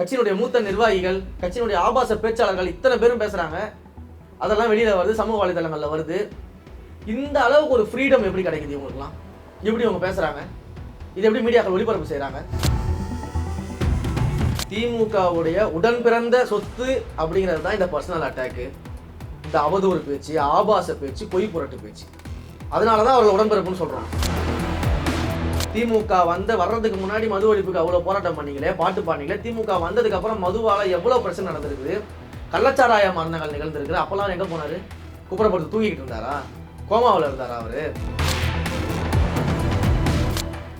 கட்சியினுடைய மூத்த நிர்வாகிகள் கட்சியினுடைய ஆபாச பேச்சாளர்கள் இத்தனை பேரும் பேசுறாங்க. அதெல்லாம் வெளியில வருது சமூக வலைதளங்களில் வருது. இந்த அளவுக்கு ஒரு ஃப்ரீடம் எப்படி கிடைக்குது இவங்களுக்குலாம் எப்படி அவங்க பேசுறாங்க? இது எப்படி மீடியாக்கள் ஒளிபரப்பு செய்கிறாங்க திமுகவுடைய உடன் பிறந்த சொத்து அப்படிங்கிறது தான் இந்த பர்சனல் அட்டாக்கு இந்த அவதூறு பேச்சு ஆபாச பேச்சு பொய் புரட்டு பேச்சு. அதனால தான் அவர்கள் உடன்பிறப்புன்னு சொல்கிறோம் திமுக வந்து வர்றதுக்கு முன்னாடி மது ஒழிப்புக்கு அவ்வளோ போராட்டம் பண்ணீங்களே பாட்டு பாடினீங்களே திமுக வந்ததுக்கு அப்புறம் எவ்வளோ பிரச்சனை நடந்திருக்குது? கள்ளச்சாராய மரணங்கள் நிகழ்ந்திருக்குது. அப்போல்லாம் எங்கே போனார்? குப்புறப்படுத்து தூங்கிக்கிட்டு இருந்தாரா? கோமாவில் இருந்தாரா அவர்?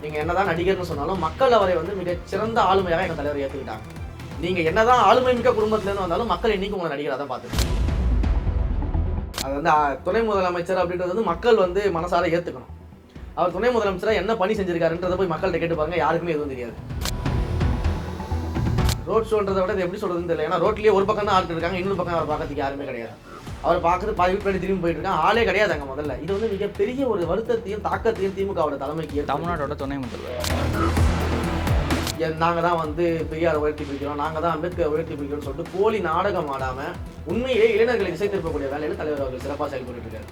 நீங்கள் என்னதான் நடிகர்னு சொன்னாலும் மக்கள் அவரை வந்து மிக சிறந்த ஆளுமையாக எங்கள் தலைவர் ஏத்துக்கிட்டாங்க. நீங்கள் என்னதான் ஆளுமை மிக்க குடும்பத்துலேருந்து வந்தாலும் மக்கள் இன்னைக்கு உங்களை நடிகராக தான் பார்த்துருக்காங்க அது வந்து துணை முதலமைச்சர் அப்படின்றது வந்து மக்கள் வந்து மனசார ஏற்றுக்கணும் அவர் துணை முதலமைச்சரா என்ன பணி செஞ்சிருக்காருன்றதை போய் மக்கள்கிட்ட கேட்டு பாருங்க யாருக்குமே எதுவும் தெரியாது. ரோட் ஷோன்றதை விட இது எப்படி சொல்றதுன்னு தெரியல. ஏன்னா ரோட்லயே ஒரு பக்கம் தான் ஆட்கள் இருக்காங்க இன்னொரு பக்கம் அவர் பார்க்கறதுக்கு யாருமே கிடையாது. அவர் பார்க்கறது பாதி வீட்டு திரும்பி போயிட்டு இருக்காங்க. ஆளே கிடையாது அங்க முதல்ல. இது வந்து மிகப்பெரிய ஒரு வருத்தத்தையும் தாக்கத்தையும் திமுகவோட தலைமைக்கு. தமிழ்நாட்டோட துணை முதல்வர். என் நாங்க தான் வந்து பெரியார் உயர்த்தி பிடிக்கிறோம். நாங்க தான் அம்பேத்கர் உயர்த்தி பிடிக்கிறோம்னு சொல்லிட்டு போலி நாடகம் ஆடாம உண்மையிலே இளைஞர்களை திசை திருப்பக்கூடிய வேலையில தலைவர் அவர்கள் சிறப்பாக செயல்பட்டு இருக்காரு.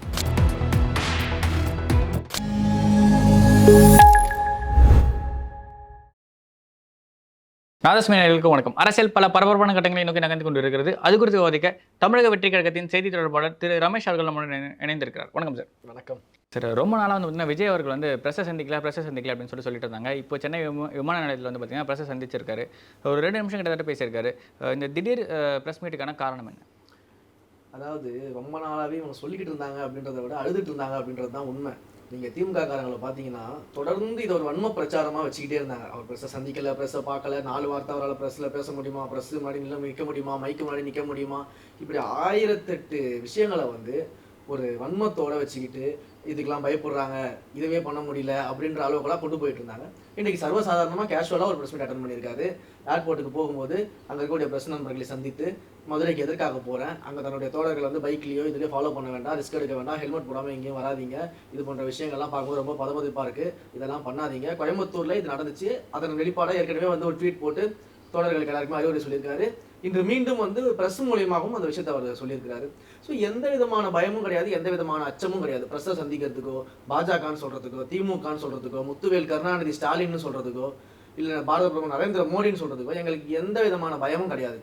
நாதஸ்மி நேயர்களுக்கு வணக்கம். அரசியல் பல பரபரப்பான கட்டங்களை நோக்கி நகர்ந்து கொண்டு இருக்கிறது அது குறித்து விவாதிக்க தமிழக வெற்றி கழகத்தின் செய்தி தொடர்பாளர் திரு ரமேஷ் அவர்கள் நம்முடன் இணை- இணைந்திருக்கிறார். வணக்கம் சார். வணக்கம். சார் ரொம்ப நாளாக வந்து பார்த்தீங்கன்னா விஜய் அவர்கள் வந்து பிரஸ்ஸை சந்திக்கல பிரஸ்ஸை சந்திக்கல அப்படின்னு சொல்லி சொல்லிட்டு இருந்தாங்க. இப்போ சென்னை விமா- விமான நிலையத்தில் வந்து பார்த்தீங்கன்னா பிரஸ்ஸை சந்திச்சிருக்காரு. ஒரு ரெண்டு நிமிஷம் கிட்டத்தட்ட பேசியிருக்காரு. இந்த திடீர் ப்ரெஸ் மீட்டுக்கான காரணம் என்ன? அதாவது ரொம்ப நாளாவே இவங்க சொல்லிக்கிட்டு இருந்தாங்க அப்படின்றத விட அழுதுட்டு இருந்தாங்க அப்படின்றது தான் உண்மை. நீங்க திமுக காரங்களை பார்த்தீங்கன்னா தொடர்ந்து இதை ஒரு வன்ம பிரச்சாரமா வச்சுக்கிட்டே இருந்தாங்க. அவர் பிரஸ்ஸை சந்திக்கல பிரஸ்ஸை பார்க்கல நாலு வார்த்தை அவரால் பிரஸ்ல பேச முடியுமா? பிரஸ் முன்னாடி நில நிற்க முடியுமா? மைக்கு முன்னாடி நிற்க முடியுமா? இப்படி ஆயிரத்தெட்டு விஷயங்களை வந்து ஒரு வன்மத்தோட வச்சுக்கிட்டு இதுக்கெல்லாம் பயப்படுறாங்க இதுவே பண்ண முடியல அப்படின்ற அளவுக்குலாம் கொண்டு போயிட்டு இருந்தாங்க. இன்னைக்கு சர்வசாதாரணமாக கேஷுவலாக ஒரு ப்ரெஸ் மீட் அட்டன் பண்ணியிருக்காரு. ஏர்போர்ட்டுக்கு போகும்போது அங்கே இருக்கக்கூடிய பிரஸ் நண்பர்களை சந்தித்து மதுரைக்கு எதற்காக போகிறேன் அங்கே தன்னுடைய தோழர்கள் வந்து பைக்லேயோ இதுலேயோ ஃபாலோ பண்ண வேண்டாம் ரிஸ்க் எடுக்க வேண்டாம் ஹெல்மெட் போடாமல் எங்கேயும் வராதீங்க. இது போன்ற விஷயங்கள்லாம் பார்க்கும்போது ரொம்ப பதமதிப்பாக இருக்குது இதெல்லாம் பண்ணாதீங்க. கோயம்புத்தூரில் இது நடந்துச்சு. அதன் வெளிப்பாடாக ஏற்கனவே வந்து ஒரு ட்வீட் போட்டு தோழர்களுக்கு எல்லாருக்குமே அறிவுரை சொல்லியிருக்காரு. இன்று மீண்டும் வந்து பிரஸ் மூலியமாகவும் அந்த விஷயத்தை அவர் சொல்லியிருக்கிறாரு. ஸோ எந்த விதமான பயமும் கிடையாது எந்த விதமான அச்சமும் கிடையாது. பிரஸ்ஸை சந்திக்கிறதுக்கோ பாஜகன்னு சொல்றதுக்கோ திமுகன்னு சொல்றதுக்கோ முத்துவேல் கருணாநிதி ஸ்டாலின்னு சொல்றதுக்கோ இல்லை பாரத பிரதமர் நரேந்திர மோடின்னு சொல்றதுக்கோ எங்களுக்கு எந்த விதமான பயமும் கிடையாது.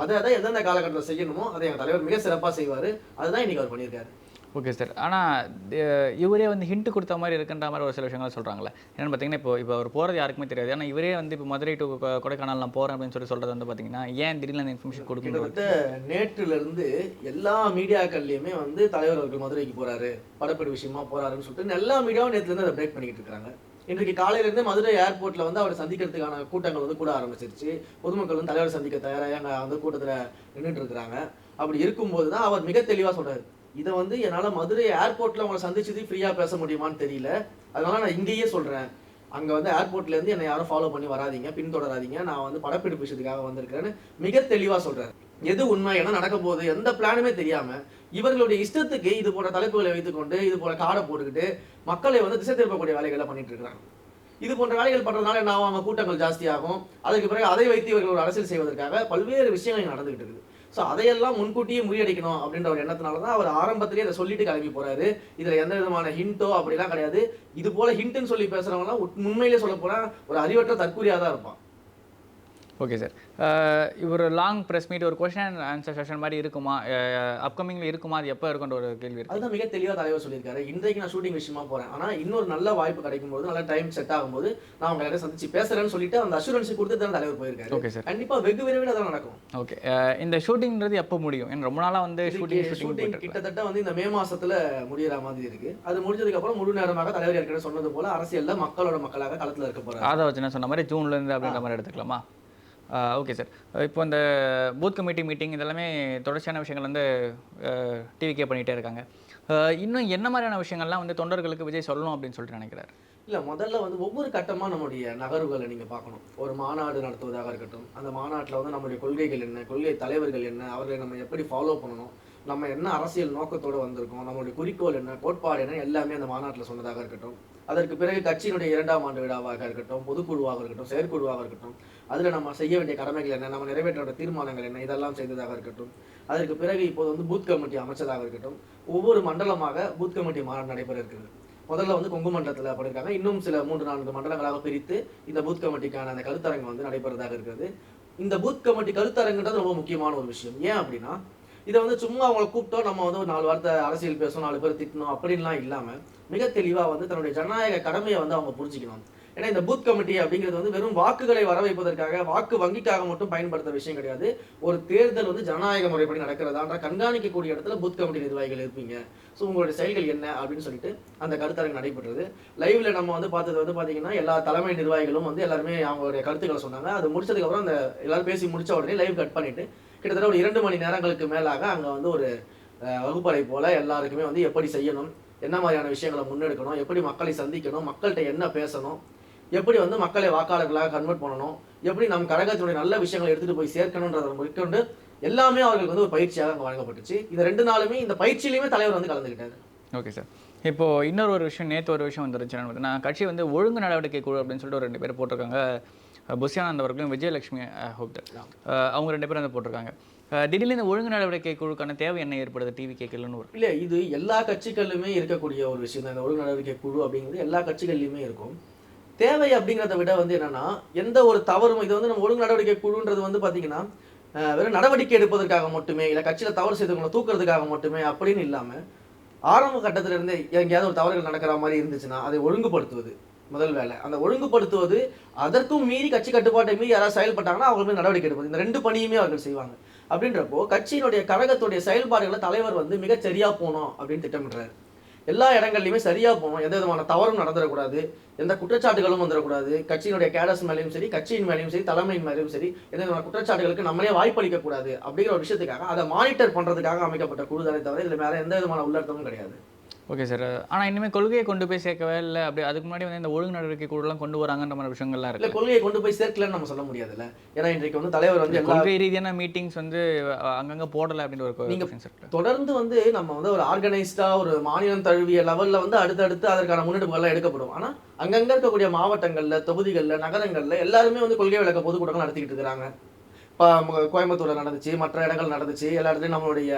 அதை அதை எந்தெந்த காலகட்டத்தில் செய்யணுமோ அதை எங்கள் தலைவர் மிக சிறப்பாக செய்வார். அதுதான் இன்னைக்கு அவர் பண்ணியிருக்காரு. ஓகே சார் ஆனால் இவரே வந்து ஹிண்ட் கொடுத்த மாதிரி இருக்குன்ற மாதிரி ஒரு சில விஷயங்கள் சொல்கிறாங்களே என்னென்னு பார்த்தீங்கன்னா இப்போ இப்போ அவர் போகிறது யாருக்குமே தெரியாது. ஆனால் இவரே வந்து இப்போ மதுரை டு கொடைக்கானல் நான் போகிறேன் அப்படின்னு சொல்லி சொல்கிறது வந்து பார்த்தீங்கன்னா ஏன் திடீர்னு அந்த இன்ஃபர்மேஷன் கொடுக்கணும் கிட்டத்தட்ட நேற்றுல இருந்து எல்லா மீடியாக்கள்லயுமே வந்து தலைவர் அவர்கள் மதுரைக்கு போறாரு படப்படி விஷயமா போறாருன்னு சொல்லிட்டு எல்லா மீடியாவும் நேத்துல இருந்து அதை பிரேக் பண்ணிக்கிட்டு இருக்காங்க. இன்றைக்கு காலையில இருந்து மதுரை ஏர்போர்ட்ல வந்து அவரை சந்திக்கிறதுக்கான கூட்டங்கள் வந்து கூட ஆரம்பிச்சிருச்சு. பொதுமக்கள் வந்து தலைவரை சந்திக்க தயாராக அங்க வந்து கூட்டத்துல நின்றுட்டு இருக்கிறாங்க. அப்படி இருக்கும்போது தான் அவர் மிக தெளிவா சொல்றாரு. இதை வந்து என்னால் மதுரை ஏர்போர்ட்டில் உங்களை சந்திச்சது ஃப்ரீயாக பேச முடியுமான்னு தெரியல. அதனால நான் இங்கேயே சொல்கிறேன் அங்கே வந்து ஏர்போர்ட்லேருந்து என்னை யாரும் ஃபாலோ பண்ணி வராதீங்க பின்தொடராதிங்க. நான் வந்து படப்பிடிப்பு விஷயத்துக்காக வந்திருக்கிறேன்னு மிக தெளிவாக சொல்கிறேன் எது உண்மை என்ன நடக்க போகுது எந்த பிளானுமே தெரியாமல் இவர்களுடைய இஷ்டத்துக்கு இது போன்ற தலைப்புகளை வைத்துக்கொண்டு இது போல காடை போட்டுக்கிட்டு மக்களை வந்து திசை திருப்பக்கூடிய வேலைகளை பண்ணிட்டு இருக்கிறாங்க. இது போன்ற வேலைகள் பண்ணுறதுனால என்ன ஆகும் கூட்டங்கள் ஜாஸ்தியாகும். அதுக்கு பிறகு அதை வைத்து இவர்கள் அரசியல் செய்வதற்காக பல்வேறு விஷயங்கள் நடந்துகிட்டு இருக்குது. ஸோ அதையெல்லாம் முன்கூட்டியே முறியடிக்கணும் அப்படின்ற ஒரு எண்ணத்தினால தான் அவர் ஆரம்பத்திலேயே அதை சொல்லிட்டு கிளம்பி போறாரு. இதுல எந்த விதமான ஹிண்டோ அப்படிலாம் கிடையாது. இது போல ஹிண்ட்னு சொல்லி பேசுறவங்கலாம் உட்- உண்மையிலே சொல்ல போனா ஒரு அறிவற்ற தற்கூரியா தான் இருப்பான். ஓகே சார் இவர் லாங் ப்ரெஸ் மீட் ஒரு கொஷின் அண்ட் ஆன்சர் செஷன் மாதிரி இருக்குமா? அப்கமிங்கில் இருக்குமா? அது எப்போ இருக்குன்ற ஒரு கேள்வி இருக்கு. அதுதான் மிக தெளிவா தலைவர் சொல்லியிருக்காரு. இன்றைக்கு நான் ஷூட்டிங் விஷயமா போறேன். ஆனா இன்னொரு நல்ல வாய்ப்பு கிடைக்கும் போது நல்ல டைம் செட் ஆகும்போது நான் உங்களை எல்லாரும் சந்திச்சு பேசுறேன்னு சொல்லிட்டு அந்த அஷூரன்ஸ் கொடுத்து தான் தலைவர் போயிருக்காரு. ஓகே சார் கண்டிப்பா வெகு விரைவில் அதான் நடக்கும். ஓகே இந்த ஷூட்டிங்கிறது எப்போ முடியும்? ஏன்னா ரொம்ப நாளாக வந்து ஷூட்டிங் ஷூட்டிங். கிட்டத்தட்ட வந்து இந்த மே மாசத்துல முடியற மாதிரி இருக்கு. அது முடிஞ்சதுக்கு அப்புறம் முழு நேரமாக தலைவர் ஏற்கனவே சொன்னது போல அரசியல்ல மக்களோட மக்களாக களத்துல இருக்க போறாரு. ஆதா வச்சுனா சொன்ன மாதிரி ஜூன்லேருந்து அப்படின்ற மாதிரி எடுத்துக்கலாமா? Okay sir. இப்போ இந்த பூத் கமிட்டி மீட்டிங் இதெல்லாமே தொடர்ச்சியான விஷயங்கள் வந்து டிவிக்கே பண்ணிகிட்டே இருக்காங்க. இன்னும் என்ன மாதிரியான விஷயங்கள்லாம் வந்து தொண்டர்களுக்கு விஜய் சொல்லணும் அப்படின்னு சொல்லிட்டு நினைக்கிறார்? இல்லை முதல்ல வந்து ஒவ்வொரு கட்டமாக நம்முடைய நகர்வுகளை நீங்கள் பார்க்கணும். ஒரு மாநாடு நடத்துவதாக இருக்கட்டும் அந்த மாநாட்டில் வந்து நம்முடைய கொள்கைகள் என்ன கொள்கை தலைவர்கள் என்ன அவர்களை நம்ம எப்படி ஃபாலோ பண்ணணும் நம்ம என்ன அரசியல் நோக்கத்தோடு வந்திருக்கோம் நம்மளுடைய குறிக்கோள் என்ன கோட்பாடு என்ன எல்லாமே அந்த மாநாட்டில் சொன்னதாக இருக்கட்டும். அதற்கு பிறகு கட்சியினுடைய இரண்டாம் ஆண்டு விழாவாக இருக்கட்டும் பொதுக்குழுவாக இருக்கட்டும் செயற்குழுவாக இருக்கட்டும் அதில் நம்ம செய்ய வேண்டிய கடமைகள் என்ன? நம்ம நிறைவேற்ற தீர்மானங்கள் என்ன? இதெல்லாம் செய்ததாக இருக்கட்டும். அதற்கு பிறகு இப்போது வந்து பூத் கமிட்டி அமைச்சதாக இருக்கட்டும். ஒவ்வொரு மண்டலமாக பூத் கமிட்டி மாநாடு நடைபெற இருக்கிறது. முதல்ல வந்து கொங்கு மண்டலத்தில் பண்ணியிருக்காங்க இன்னும் சில மூன்று நான்கு மண்டலங்களாக பிரித்து இந்த பூத் கமிட்டிக்கான அந்த கருத்தரங்கு வந்து நடைபெறதாக இருக்கிறது. இந்த பூத் கமிட்டி கருத்தரங்குன்றது ரொம்ப முக்கியமான ஒரு விஷயம். ஏன் அப்படின்னா இதை வந்து சும்மா அவங்கள கூப்பிட்டோம் நம்ம வந்து ஒரு நாலு வார்த்தை அரசியல் பேசணும் நாலு பேர் திட்டணும் அப்படின்லாம் இல்லாமல் மிக தெளிவாக வந்து தன்னுடைய ஜனநாயக கடமையை வந்து அவங்க புரிஞ்சுக்கணும். ஏன்னா இந்த பூத் கமிட்டி அப்படிங்கிறது வந்து வெறும் வாக்குகளை வர வைப்பதற்காக வாக்கு வங்கிக்காக மட்டும் பயன்படுத்த விஷயம் கிடையாது. ஒரு தேர்தல் வந்து ஜனநாயக முறைப்படி நடக்கிறதான்ற கண்காணிக்கக்கூடிய இடத்துல பூத் கமிட்டி நிர்வாகிகள் இருப்பீங்க. ஸோ உங்களுடைய செயல்கள் என்ன அப்படின்னு சொல்லிட்டு அந்த கருத்தரங்கு நடைபெற்றது. லைவ்ல நம்ம வந்து பார்த்தது வந்து பார்த்தீங்கன்னா எல்லா தலைமை நிர்வாகிகளும் வந்து எல்லாருமே அவங்களுடைய கருத்துக்களை சொன்னாங்க. அது முடிச்சதுக்கப்புறம் அந்த எல்லாரும் பேசி முடிச்ச உடனே லைவ் கட் பண்ணிட்டு கிட்டத்தட்ட ஒரு இரண்டு மணி நேரங்களுக்கு மேலாக அங்கே வந்து ஒரு வகுப்பறை போல எல்லாருக்குமே வந்து எப்படி செய்யணும் என்ன மாதிரியான விஷயங்களை முன்னெடுக்கணும் எப்படி மக்களை சந்திக்கணும் மக்கள்கிட்ட என்ன பேசணும் எப்படி வந்து மக்களை வாக்காளர்களாக கன்வெர்ட் பண்ணணும்? எப்படி நம் கழகத்தினுடைய நல்ல விஷயங்களை எடுத்துட்டு போய் சேர்க்கணுன்றதை முன்கொண்டு எல்லாமே அவர்களுக்கு வந்து ஒரு பயிற்சியாக அங்கே வழங்கப்பட்டுச்சு. இந்த ரெண்டு நாளுமே இந்த பயிற்சியிலையுமே தலைவர் வந்து கலந்துக்கிட்டாரு ஓகே சார் இப்போ இன்னொரு ஒரு விஷயம் நேற்று ஒரு விஷயம் வந்துருச்சு பார்த்தீங்கன்னா கட்சி வந்து ஒழுங்கு நடவடிக்கை குழு அப்படின்னு சொல்லிட்டு ஒரு ரெண்டு பேர் போட்டிருக்காங்க. அஹ் புஷ்யானந்த் அவர்களும் விஜயலட்சுமி ஹோப் அவங்க ரெண்டு பேரும் வந்து போட்டிருக்காங்க. திடீர்னு இந்த ஒழுங்கு நடவடிக்கை குழுக்கான தேவை என்ன ஏற்படுது? டிவி கேட்கலன்னு ஒரு இல்ல இது எல்லா கட்சிகளிலுமே இருக்கக்கூடிய ஒரு விஷயம் தான் இந்த ஒழுங்கு நடவடிக்கை குழு அப்படிங்கிறது எல்லா கட்சிகள்லையுமே இருக்கும். தேவை அப்படிங்கிறத விட வந்து என்னன்னா எந்த ஒரு தவறும் இது வந்து நம்ம ஒழுங்கு நடவடிக்கை குழுன்றது வந்து பார்த்தீங்கன்னா வெறும் நடவடிக்கை எடுப்பதற்காக மட்டுமே இல்லை கட்சியில் தவறு செய்தவங்களை தூக்குறதுக்காக மட்டுமே அப்படின்னு இல்லாமல் ஆரம்ப கட்டத்தில் இருந்தே எங்கேயாவது ஒரு தவறுகள் நடக்கிற மாதிரி இருந்துச்சுன்னா அதை ஒழுங்குபடுத்துவது முதல் வேலை. அந்த ஒழுங்குபடுத்துவது அதற்கும் மீறி கட்சி கட்டுப்பாட்டை மீறி யாராவது செயல்பட்டாங்கன்னா அவங்க மீது நடவடிக்கை எடுப்பது. இந்த ரெண்டு பணியுமே அவர்கள் செய்வாங்க. அப்படின்றப்போ கட்சியினுடைய கழகத்துடைய செயல்பாடுகளை தலைவர் வந்து மிகச் சரியா போகணும் அப்படின்னு திட்டமிடுறாரு. எல்லா இடங்கள்லையுமே சரியாக போகணும் எந்த விதமான தவறும் நடந்துடக்கூடாது எந்த குற்றச்சாட்டுகளும் வந்துடக்கூடாது கட்சியினுடைய கேடஸ் மேலேயும் சரி கட்சியின் மேலேயும் சரி தலைமையின் மேலேயும் சரி எந்த விதமான குற்றச்சாட்டுகளுக்கு நம்மளே வாய்ப்பளிக்கக்கூடாது அப்படிங்கிற ஒரு விஷயத்துக்காக அதை மானிட்டர் பண்ணுறதுக்காக அமைக்கப்பட்ட குழு தானே தவிர இதில் மேலே எந்த விதமான உள்ளர்த்தமும் கிடையாது. ஓகே சார் ஆனால் இனிமேல் கொள்கையை கொண்டு போய் சேர்க்கவே இல்லை. அப்படி அதுக்கு முன்னாடி வந்து இந்த ஒழுங்கு நடவடிக்கை குழுலாம் கொண்டு வராங்கன்ற மாதிரி விஷயங்கள்லாம் இல்ல இருக்கு. கொள்கையை கொண்டு போய் சேர்க்கலன்னு நம்ம சொல்ல முடியாதுல்ல. ஏன்னா இன்றைக்கு வந்து தலைவர் வந்து கொள்கை ரீதியான மீட்டிங்ஸ் வந்து அங்கங்க போடலை அப்படின்ற ஒரு நீங்க கொஷின் சார் தொடர்ந்து வந்து நம்ம வந்து ஒரு ஆர்கனைஸ்டா ஒரு மாநிலம் தழுவிய லெவல்ல வந்து அடுத்தடுத்து அதற்கான முன்னெடுப்புகள்லாம் எடுக்கப்படும். ஆனா அங்கங்க இருக்கக்கூடிய மாவட்டங்கள்ல தொகுதிகள்ல நகரங்கள்ல எல்லாருமே வந்து கொள்கை விளக்க பொதுக்கூட்டங்கள் நடத்திக்கிட்டு இருக்கிறாங்க. கோயம்புத்தூரில் நடந்துச்சு மற்ற இடங்கள் நடந்துச்சு எல்லா இடத்துலையும் நம்மளுடைய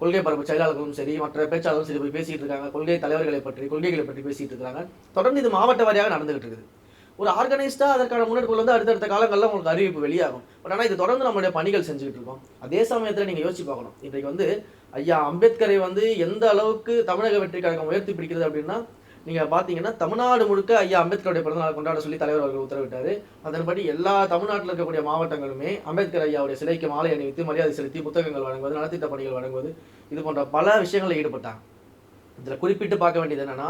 கொள்கை பரப்பு செயலாளர்களும் சரி மற்ற பேச்சாளர்களும் சரி போய் பேசிகிட்டு இருக்காங்க. கொள்கை தலைவர்களை பற்றி கொள்கைகளை பற்றி பேசிகிட்டு இருக்காங்க. தொடர்ந்து இது மாவட்ட வாரியாக நடந்துகிட்டு இருக்குது. ஒரு ஆர்கனைஸ்டாக அதற்கான முன்னெடுப்புகள் வந்து அடுத்தடுத்த காலங்களில் உங்களுக்கு அறிவிப்பு வெளியாகும். பட் ஆனால் இது தொடர்ந்து நம்மளுடைய பணிகள் செஞ்சுக்கிட்டு இருக்கோம். அதே சமயத்தில் நீங்கள் யோசிச்சு பார்க்கணும். இன்றைக்கு வந்து ஐயா அம்பேத்கரை வந்து எந்த அளவுக்கு தமிழக வெற்றி கழகம் உயர்த்தி பிடிக்கிறது அப்படின்னா நீங்க பாத்தீங்கன்னா தமிழ்நாடு முழுக்க ஐயா அம்பேத்கருடைய பிறந்தநாள் கொண்டாட சொல்லி தலைவர் அவர்கள் உத்தரவிட்டாரு. அதன்படி எல்லா தமிழ்நாட்டில் இருக்கக்கூடிய மாவட்டங்களுமே அம்பேத்கர் ஐயாவுடைய சிலைக்கு மாலை அணிவித்து மரியாதை செலுத்தி புத்தகங்கள் வழங்குவது நலத்திட்ட பணிகள் வழங்குவது இது போன்ற பல விஷயங்களில் ஈடுபட்டாங்க. இதில் குறிப்பிட்டு பார்க்க வேண்டியது என்னன்னா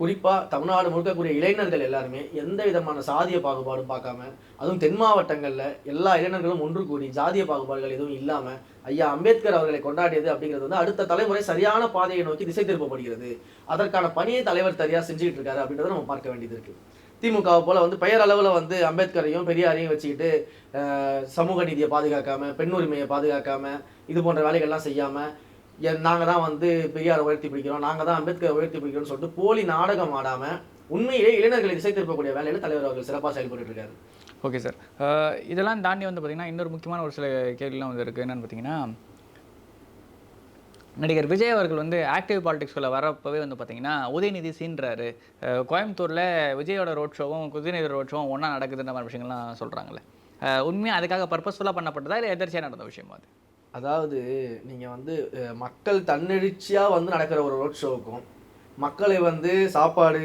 குறிப்பாக தமிழ்நாடு முழுக்கக்கூடிய இளைஞர்கள் எல்லாருமே எந்த விதமான சாதிய பாகுபாடும் பார்க்காம அதுவும் தென் மாவட்டங்களில் எல்லா இளைஞர்களும் ஒன்று கூடி ஜாதிய பாகுபாடுகள் எதுவும் இல்லாமல் ஐயா அம்பேத்கர் அவர்களை கொண்டாடியது அப்படிங்கிறது வந்து அடுத்த தலைமுறை சரியான பாதையை நோக்கி திசை திருப்பப்படுகிறது. அதற்கான பணியை தலைவர் சரியா செஞ்சுக்கிட்டு இருக்காரு அப்படின்றத நம்ம பார்க்க வேண்டியது இருக்கு. திமுகவை போல வந்து பெயர் அளவில் வந்து அம்பேத்கரையும் பெரியாரையும் வச்சுக்கிட்டு சமூக நீதியை பாதுகாக்காம பெண் உரிமையை பாதுகாக்காம இது போன்ற வேலைகள்லாம் செய்யாமல் நாங்கள் தான் வந்து பெரியாரை உயர்த்தி பிடிக்கிறோம். நாங்கள் தான் அம்பேத்கரை உயர்த்தி பிடிக்கிறோம்னு சொல்லிட்டு போலி நாடகம் ஆடாமல் உண்மையிலே இளைஞர்களை திசை திருப்பக்கூடிய வேலையில தலைவர் அவர்கள் சிறப்பாக செயல்பட்டு இருக்காரு. Okay sir. இதெல்லாம் தாண்டி வந்து பார்த்தீங்கன்னா இன்னொரு முக்கியமான ஒரு சில கேள்விலாம் வந்து இருக்குது என்னன்னு பார்த்தீங்கன்னா நடிகர் விஜய் அவர்கள் வந்து ஆக்டிவ் பாலிடிக்ஸ்குள்ளே வரப்பவே வந்து பார்த்தீங்கன்னா உதயநிதி சீன்றாரு. கோயம்புத்தூரில் விஜயோட ரோட் ஷோவும் உதயநிதி ரோட் ஷோவும் ஒன்றா நடக்குதுன்ற மாதிரி விஷயங்கள்லாம் சொல்கிறாங்களே உண்மையாக அதுக்காக பர்பஸ்ஃபுல்லாக பண்ணப்பட்டதா இல்லை எதிர்ச்சியாக நடந்த விஷயமா அது? அதாவது நீங்கள் வந்து மக்கள் தன்னெழுச்சியாக வந்து நடக்கிற ஒரு ரோட் ஷோவுக்கும் மக்களை வந்து சாப்பாடு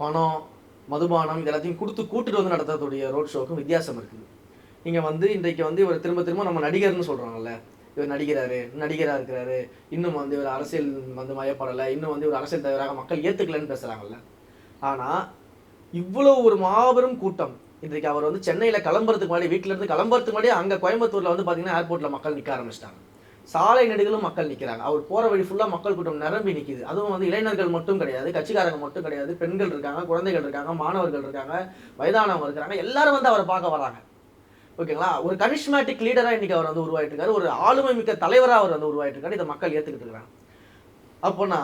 பணம் மதுபானம் இது எல்லாத்தையும் கொடுத்து கூட்டிட்டு வந்து நடத்தக்கூடிய ரோட் ஷோவுக்கும் வித்தியாசம் இருக்குது. நீங்கள் வந்து இன்றைக்கு வந்து இவர் திரும்ப திரும்ப நம்ம நடிகர்னு சொல்கிறாங்கல்ல இவர் நடிக்கிறாரு நடிகராக இருக்கிறாரு இன்னும் வந்து இவர் அரசியல் வந்து மயப்படலை இன்னும் வந்து இவர் அரசியல் தலைவராக மக்கள் ஏற்றுக்கலன்னு பேசுறாங்கல்ல. ஆனால் இவ்வளோ ஒரு மாபெரும் கூட்டம் இன்றைக்கு அவர் வந்து சென்னையில் கிளம்புறதுக்கு முன்னாடி வீட்டுல இருந்து கிளம்புறதுக்கு முன்னாடி அங்கே கோயம்புத்தூரில் வந்து பார்த்தீங்கன்னா ஏர்போர்ட்டில் மக்கள் நிற்க ஆரம்பிச்சிட்டாங்க. சாலை நெடுகளும் மக்கள் நிற்கிறாங்க அவர் போகிற வழி ஃபுல்லாக மக்கள் கூட்டம் நிரம்பி நிற்கிது அதுவும் வந்து இளைஞர்கள் மட்டும் கிடையாது கட்சிக்காரங்க மட்டும் கிடையாது பெண்கள் இருக்காங்க குழந்தைகள் இருக்காங்க மாணவர்கள் இருக்காங்க வயதானவங்க இருக்கிறாங்க எல்லாரும் வந்து அவரை பார்க்க வராங்க. ஓகேங்களா? ஒரு கரிஷ்மேட்டிக் லீடராக இன்றைக்கி அவர் வந்து உருவாயிட்டு இருக்காரு. ஒரு ஆளுமை மிக்க தலைவராக அவர் வந்து உருவாயிட்டு இருக்காரு. இதை மக்கள் ஏற்றுக்கிட்டு இருக்காங்க அப்போனா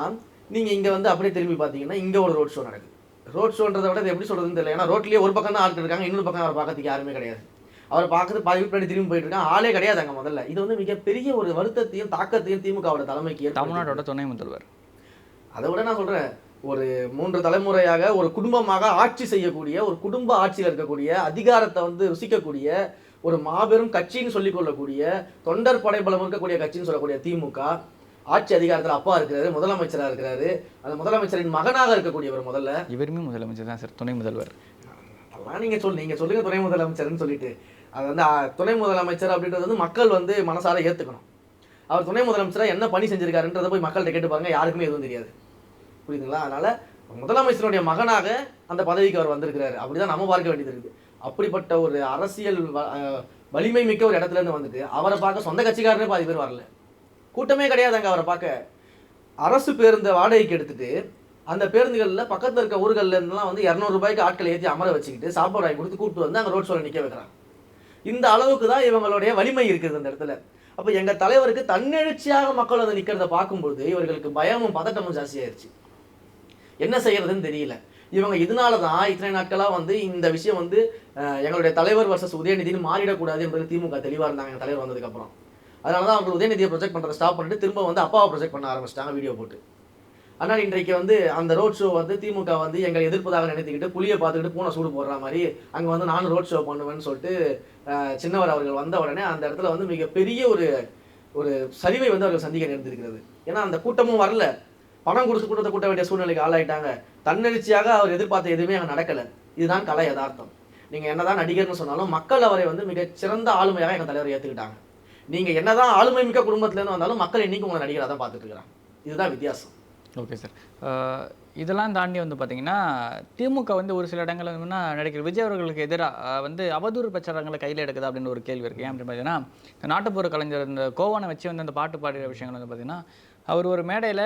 நீங்கள் இங்கே வந்து அப்படியே திரும்பி பார்த்தீங்கன்னா இங்கே ஒரு ரோட் ஷோ நடக்குது. ரோட் ஷோன்றதை விட இது எப்படி சொல்றதுன்னு தெரியல. ஏன்னா ரோட்லயே ஒரு பக்கம் தான் ஆட்கள் இருக்காங்க இன்னொரு பக்கம் அவர் பார்க்கறதுக்கு யாருமே கிடையாது. அவர் பார்க்கறது பாதி பின்னாடி திரும்பி போயிட்டு இருக்காங்க. ஆளே கிடையாது அங்க முதல்ல. இது வந்து மிகப்பெரிய ஒரு வருத்தத்தையும் தாக்கத்தையும் திமுகவோட தலைமைக்கு தமிழ்நாட்டோட துணை முதல்வர். அதை விட நான் சொல்றேன் ஒரு மூன்று தலைமுறையாக ஒரு குடும்பமாக ஆட்சி செய்யக்கூடிய ஒரு குடும்ப ஆட்சியில் இருக்கக்கூடிய அதிகாரத்தை வந்து ருசிக்கக்கூடிய ஒரு மாபெரும் கட்சின்னு சொல்லிக் கொள்ளக்கூடிய தொண்டர் படைபலம் இருக்கக்கூடிய கட்சின்னு சொல்லக்கூடிய திமுக ஆட்சி அதிகாரத்தில் அப்பா இருக்கிறாரு முதலமைச்சரா இருக்கிறாரு. அந்த முதலமைச்சரின் மகனாக இருக்கக்கூடியவர் முதல்ல. இவருமே முதலமைச்சர் தான் சார் துணை முதல்வர். அதெல்லாம் நீங்க சொல்லு நீங்க சொல்லுங்க துணை முதலமைச்சர்னு சொல்லிட்டு. அது வந்து துணை முதலமைச்சர் அப்படின்றது வந்து மக்கள் வந்து மனசார ஏத்துக்கணும். அவர் துணை முதலமைச்சரா என்ன பணி செஞ்சிருக்காருன்றதை போய் மக்கள்கிட்ட கேட்டு பாருங்க யாருக்குமே எதுவும் தெரியாது. புரியுதுங்களா? அதனால முதலமைச்சருடைய மகனாக அந்த பதவிக்கு அவர் வந்திருக்கிறாரு. அப்படிதான் நம்ம பார்க்க வேண்டியது இருக்குது. அப்படிப்பட்ட ஒரு அரசியல் வலிமை மிக்க ஒரு இடத்துல இருந்து வந்துட்டு அவரை பார்க்க சொந்த கட்சிக்காரனே பாதி பேர் வரல. கூட்டமே கிடையாதுங்க அவரை பார்க்க. அரசு பேருந்தை வாடகைக்கு எடுத்துட்டு அந்த பேருந்துகளில் பக்கத்தில் இருக்க ஊர்கள்ல வந்து இரநூறுபாய்க்கு ஆட்களை ஏற்றி அமர வச்சுக்கிட்டு சாப்பாடு வாங்கி கொடுத்து கூப்பிட்டு வந்து அங்கே ரோட் சோலை நிற்க வைக்கிறாங்க இந்த அளவுக்கு தான் இவங்களுடைய வலிமை இருக்குது அந்த இடத்துல. அப்போ எங்கள் தலைவருக்கு தன்னெழுச்சியாக மக்கள் வந்து நிற்கிறத பார்க்கும்போது இவர்களுக்கு பயமும் பதட்டமும் ஜாஸ்தியாயிருச்சு. என்ன செய்யறதுன்னு தெரியல. இவங்க இதனால தான் இத்தனை நாட்களாக வந்து இந்த விஷயம் வந்து எங்களுடைய தலைவர் வர்சஸ் உதயநிதினு மாறிடக்கூடாது என்பது திமுக தெளிவாக இருந்தாங்க. எங்கள் தலைவர் வந்ததுக்கப்புறம் அதனால தான் அவங்க உதயநிதியை ப்ரொஜெக்ட் பண்ணுறதை ஸ்டாப் பண்ணிட்டு திரும்ப வந்து அப்பாவை ப்ரொஜெக்ட் பண்ண ஆரம்பிச்சிட்டாங்க வீடியோ போட்டு. ஆனால் இன்றைக்கு வந்து அந்த ரோட் ஷோ வந்து திமுக வந்து எங்களை எதிர்ப்பதாக நினைத்துக்கிட்டு புளியை பார்த்துக்கிட்டு பூனை சூடு போடுற மாதிரி அங்கே வந்து நானும் ரோட் ஷோ பண்ணுவேன்னு சொல்லிட்டு சின்னவர் அவர்கள் வந்த உடனே அந்த இடத்துல வந்து மிகப்பெரிய ஒரு ஒரு சரிவை வந்து அவர்கள் சந்திக்க நேர்ந்திருக்கிறது. ஏன்னா அந்த கூட்டமும் வரல. பணம் கொடுத்து கூட்டத்தை கூட்ட வேண்டிய சூழ்நிலைக்கு ஆளாயிட்டாங்க. தன்னெழுச்சியாக அவர் எதிர்பார்த்த எதுவுமே அங்கே நடக்கலை. இதுதான் கலை யதார்த்தம். நீங்கள் என்னதான் நடிகர்னு சொன்னாலும் மக்கள் அவரை வந்து மிகச்சிறந்த ஆளுமையாக எங்கள் தலைவர் ஏற்றுக்கிட்டாங்க நீங்க என்னதான் ஆளுமை மிக்க குடும்பத்துல இருந்து வந்தாலும் மக்கள் இன்னைக்கு உங்களை நடிகராக தான் பார்த்துட்டு இதுதான் வித்தியாசம். Okay sir. இதெல்லாம் தாண்டி வந்து பார்த்தீங்கன்னா திமுக வந்து ஒரு சில இடங்கள்ல வந்து நடிகர் விஜய் அவர்களுக்கு எதிராக வந்து அவதூறு பிரச்சாரங்களை கையில் எடுக்குதா அப்படின்னு ஒரு கேள்வி இருக்குது ஏன் அப்படின்னு பார்த்தீங்கன்னா நாட்டுப்புற கலைஞர் இந்த கோவனை வச்சு வந்து அந்த பாட்டு பாடுற விஷயங்கள் வந்து பார்த்தீங்கன்னா அவர் ஒரு மேடையில்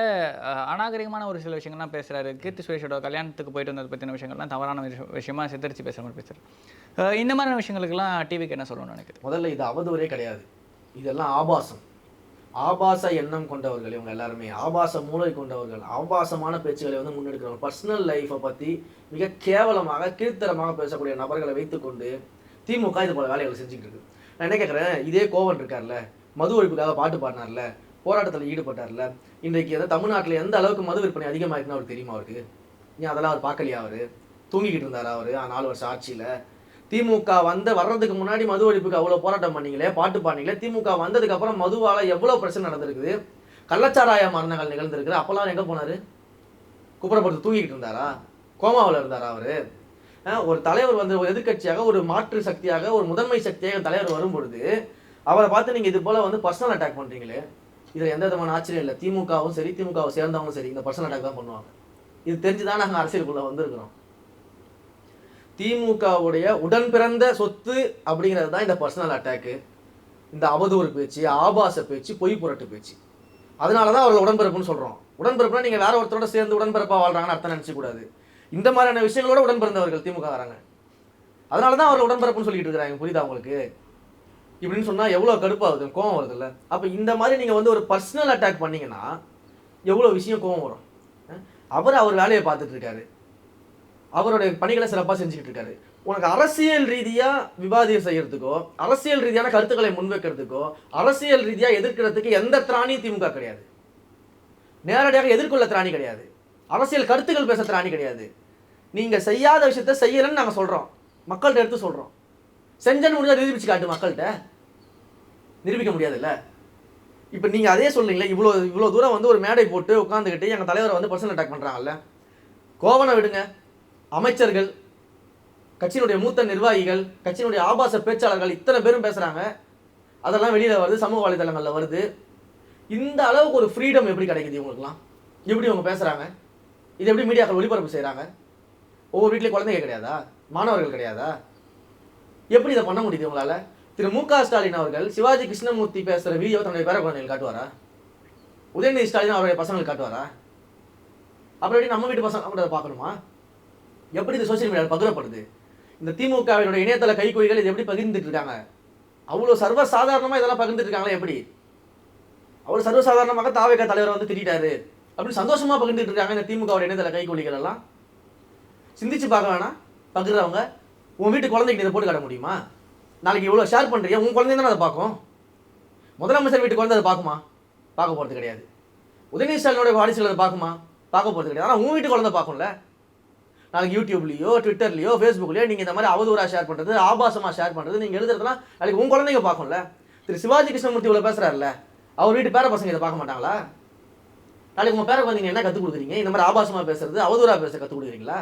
அநாகரிகமான ஒரு சில விஷயங்கள்லாம் பேசுகிறாரு கீர்த்தி சுரேஷோட கல்யாணத்துக்கு போயிட்டு வந்தது பற்றின விஷயங்கள்லாம் தவறான விஷயம் விஷயமா சித்தரிச்சு பேசுகிற மாதிரி பேசுகிறார் இந்த மாதிரியான விஷயங்களுக்கெல்லாம் டிவிக்கு என்ன சொல்லணும்னு நினைக்கிறேன் முதல்ல இது அவதூறே கிடையாது. இதெல்லாம் ஆபாசம். ஆபாச எண்ணம் கொண்டவர்கள் இவங்க எல்லாருமே. ஆபாச மூளை கொண்டவர்கள். ஆபாசமான பேச்சுகளை வந்து முன்னெடுக்கிறவங்க. பர்சனல் லைஃப்பை பற்றி மிக கேவலமாக கீழ்த்தரமாக பேசக்கூடிய நபர்களை வைத்துக்கொண்டு திமுக இது போல வேலைகளை செஞ்சுக்கிட்டு இருக்கு நான் என்ன கேட்குறேன் இதே கோவன் இருக்கார்ல. மது ஒழிப்புக்காக பாட்டு பாடினார்ல. போராட்டத்தில் ஈடுபட்டார்ல. இன்றைக்கு வந்து தமிழ்நாட்டில் எந்த அளவுக்கு மது விற்பனை அதிகமாயிருக்குன்னு அவருக்கு தெரியுமா அவருக்கு? ஏன் அதெல்லாம் அவர் பார்க்கலையா அவர்? தூங்கிக்கிட்டு இருந்தார் அவர்? நாலு வருஷம் ஆட்சியில். திமுக வந்த வர்றதுக்கு முன்னாடி மது ஒழிப்புக்கு அவ்வளோ போராட்டம் பண்ணீங்களே பாட்டு பாடினீங்களே திமுக வந்ததுக்கு அப்புறம் மதுவால எவ்வளோ பிரச்சனை நடந்திருக்குது? கள்ளச்சாராய மரணங்கள் நிகழ்ந்திருக்குது அப்போல்லாம் எங்கே போனாரு? குப்புறப்படுத்து தூங்கிக்கிட்டு இருந்தாரா? கோமாவில் இருந்தாரா அவர்? ஒரு தலைவர் வந்து ஒரு எதிர்க்கட்சியாக ஒரு மாற்று சக்தியாக ஒரு முதன்மை சக்தியாக தலைவர் வரும்பொழுது அவரை பார்த்து நீங்கள் இது போல் வந்து பர்சனல் அட்டாக் பண்ணுறீங்களே இதில் எந்த விதமான ஆச்சரியம் இல்லை. திமுகவும் சரி திமுகவை சேர்ந்தவங்களும் சரி இந்த பர்சனல் அட்டாக் தான் பண்ணுவாங்க. இது தெரிஞ்சுதான் நாங்கள் அரசியலுக்குள்ளே வந்திருக்கிறோம். திமுகவுடைய உடன் பிறந்த சொத்து அப்படிங்கிறது தான் இந்த பர்சனல் அட்டாக்கு இந்த அவதூறு பேச்சு ஆபாச பேச்சு பொய் புரட்டு பேச்சு. அதனால தான் அவர்கள் உடன்பிறப்புன்னு சொல்கிறோம் உடன்பிறப்புனா நீங்கள் வேற ஒருத்தரோட சேர்ந்து உடன்பிறப்பாக வாழ்றாங்கன்னு அர்த்தம் நினைச்ச இந்த மாதிரியான விஷயங்களோட உடன்பிறந்தவர்கள் திமுக வராங்க அதனால தான் அவர்கள் உடன்பிறப்புன்னு சொல்லிட்டு இருக்கிறாங்க. புரியுதா உங்களுக்கு? இப்படின்னு சொன்னால் எவ்வளோ கடுப்பாகுது? கோவம் வருதுல்ல? அப்போ இந்த மாதிரி நீங்கள் வந்து ஒரு பர்சனல் அட்டாக் பண்ணிங்கன்னா எவ்வளோ விஷயம் கோவம் வரும்? அவர் அவர் வேலையை பார்த்துட்டு இருக்காரு. அவருடைய பணிகளை சிறப்பாக செஞ்சுக்கிட்டு இருக்காரு உனக்கு அரசியல் ரீதியாக விவாதியம் செய்யறதுக்கோ அரசியல் ரீதியான கருத்துக்களை முன்வைக்கிறதுக்கோ அரசியல் ரீதியாக எதிர்க்கிறதுக்கு எந்த திராணியும் திமுக கிடையாது. நேரடியாக எதிர்கொள்ள திராணி கிடையாது. அரசியல் கருத்துக்கள் பேச திராணி கிடையாது. நீங்கள் செய்யாத விஷயத்த செய்யலைன்னு நாங்கள் சொல்கிறோம் மக்கள்கிட்ட எடுத்து சொல்கிறோம் செஞ்சன்னு முடிஞ்சால் நிரூபிச்சு காட்டு மக்கள்கிட்ட. நிரூபிக்க முடியாதுல்ல. இப்போ நீங்கள் அதே சொல்கிறீங்களே இவ்வளோ இவ்வளோ தூரம் வந்து ஒரு மேடை போட்டு உட்காந்துக்கிட்டு எங்கள் தலைவரை வந்து பர்சனல் அட்டாக் பண்ணுறாங்கல்ல கோவனை விடுங்க. அமைச்சர்கள் கட்சியினுடைய மூத்த நிர்வாகிகள் கட்சியினுடைய ஆபாச பேச்சாளர்கள் இத்தனை பேரும் பேசுகிறாங்க அதெல்லாம் வெளியில் வருது சமூக வலைதளங்களில் வருது. இந்த அளவுக்கு ஒரு ஃப்ரீடம் எப்படி கிடைக்குது இவங்களுக்குலாம் எப்படி இவங்க பேசுகிறாங்க இது எப்படி மீடியாக்கள் ஒளிபரப்பு செய்கிறாங்க ஒவ்வொரு வீட்லேயும் குழந்தைங்க கிடையாதா? மாணவர்கள் கிடையாதா? எப்படி இதை பண்ண முடியுது உங்களால் திரு மு க ஸ்டாலின் அவர்கள் சிவாஜி கிருஷ்ணமூர்த்தி பேசுகிற வீடியோ தன்னுடைய பேர குழந்தைகள் காட்டுவாரா? உதயநிதி ஸ்டாலின் அவருடைய பசங்களுக்கு காட்டுவாரா? அப்புறம் எப்படி நம்ம வீட்டு பசங்க கூட அதை பார்க்கணுமா? எப்படி இந்த சோஷியல் மீடியாவில் பகிரப்படுது? இந்த திமுகவினுடைய இணையதள கைக்குறிகள் இது எப்படி பகிர்ந்துட்டு இருக்காங்க அவ்வளோ சர்வ சாதாரணமாக இதெல்லாம் பகிர்ந்துட்டு இருக்காங்களே எப்படி? அவ்வளோ சர்வசாதாரணமாக தாவேக தலைவர் வந்து திட்டாரு அப்படின்னு சந்தோஷமாக பகிர்ந்துட்டு இருக்காங்க இந்த திமுக இணையதள கைக்கூலிகள் எல்லாம். சிந்திச்சு பார்க்க வேணாம். பகிர்றவங்க உன் வீட்டு குழந்தைக்கு இதை போட்டு காட்ட முடியுமா? நாளைக்கு இவ்வளோ ஷேர் பண்ணுறியா உன் குழந்தை தானே அதை பார்க்கும். முதலமைச்சர் வீட்டு குழந்தை அதை பார்க்குமா? பார்க்க போகிறது கிடையாது. உதயநிதி ஸ்டாலினோட வாரிசுகள் அதை பார்க்குமா? பார்க்க போகிறது கிடையாது. ஆனால் உன் வீட்டு குழந்தை பார்க்கும்ல. நாளைக்கு யூடியூப்லேயோ ட்விட்டர்லையோ ஃபேஸ்புக்லையோ நீங்கள் இந்த மாதிரி அவதூறாக ஷேர் பண்ணுறது ஆபாசமாக ஷேர் பண்ணுறது நீங்கள் எழுதுறதுலாம் நாளைக்கு உங்கள் குழந்தைங்க பார்க்கும்ல. திரு சிவாஜி கிருஷ்ணமூர்த்தி இவ்வளோ பேசுகிறாருல்ல அவர் வீட்டு பேர பசங்க இதை பார்க்க மாட்டாங்களா? நாளைக்கு உங்கள் பேர குழந்தைங்க என்ன கற்றுக் கொடுக்குறீங்க? இந்த மாதிரி ஆபாசமாக பேசுறது அவதூறாக பேச கற்றுக் கொடுக்குறீங்களா?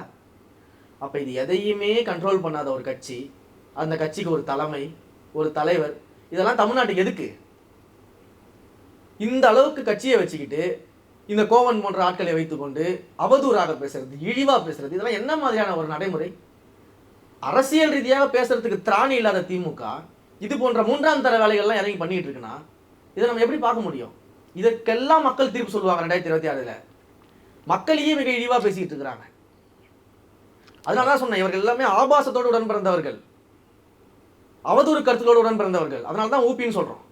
அப்போ இது எதையுமே கண்ட்ரோல் பண்ணாத ஒரு கட்சி அந்த கட்சிக்கு ஒரு தலைமை ஒரு தலைவர் இதெல்லாம் தமிழ்நாட்டுக்கு எதுக்கு? இந்த அளவுக்கு கட்சியை வச்சுக்கிட்டு இந்த கோவன் போன்ற ஆட்களை வைத்துக்கொண்டு அவதூறாக பேசுறது இழிவாக பேசுறது இதெல்லாம் என்ன மாதிரியான ஒரு நடைமுறை? அரசியல் ரீதியாக பேசுறதுக்கு திராணி இல்லாத திமுக இது போன்ற மூன்றாம் தர வேலைகள்லாம் இறங்கி பண்ணிட்டு இருக்குன்னா இதை நம்ம எப்படி பார்க்க முடியும்? இதற்கெல்லாம் மக்கள் தீர்ப்பு சொல்லுவாங்க ரெண்டாயிரத்தி இருபத்தி ஆறுல. மக்களையே மிக இழிவாக பேசிக்கிட்டு இருக்கிறாங்க அதனால தான் சொன்னேன் இவர்கள் எல்லாமே ஆபாசத்தோடு உடன் பிறந்தவர்கள் அவதூறு கருத்துக்களோடு உடன் பிறந்தவர்கள் அதனால தான் ஊப்பின்னு சொல்றோம்.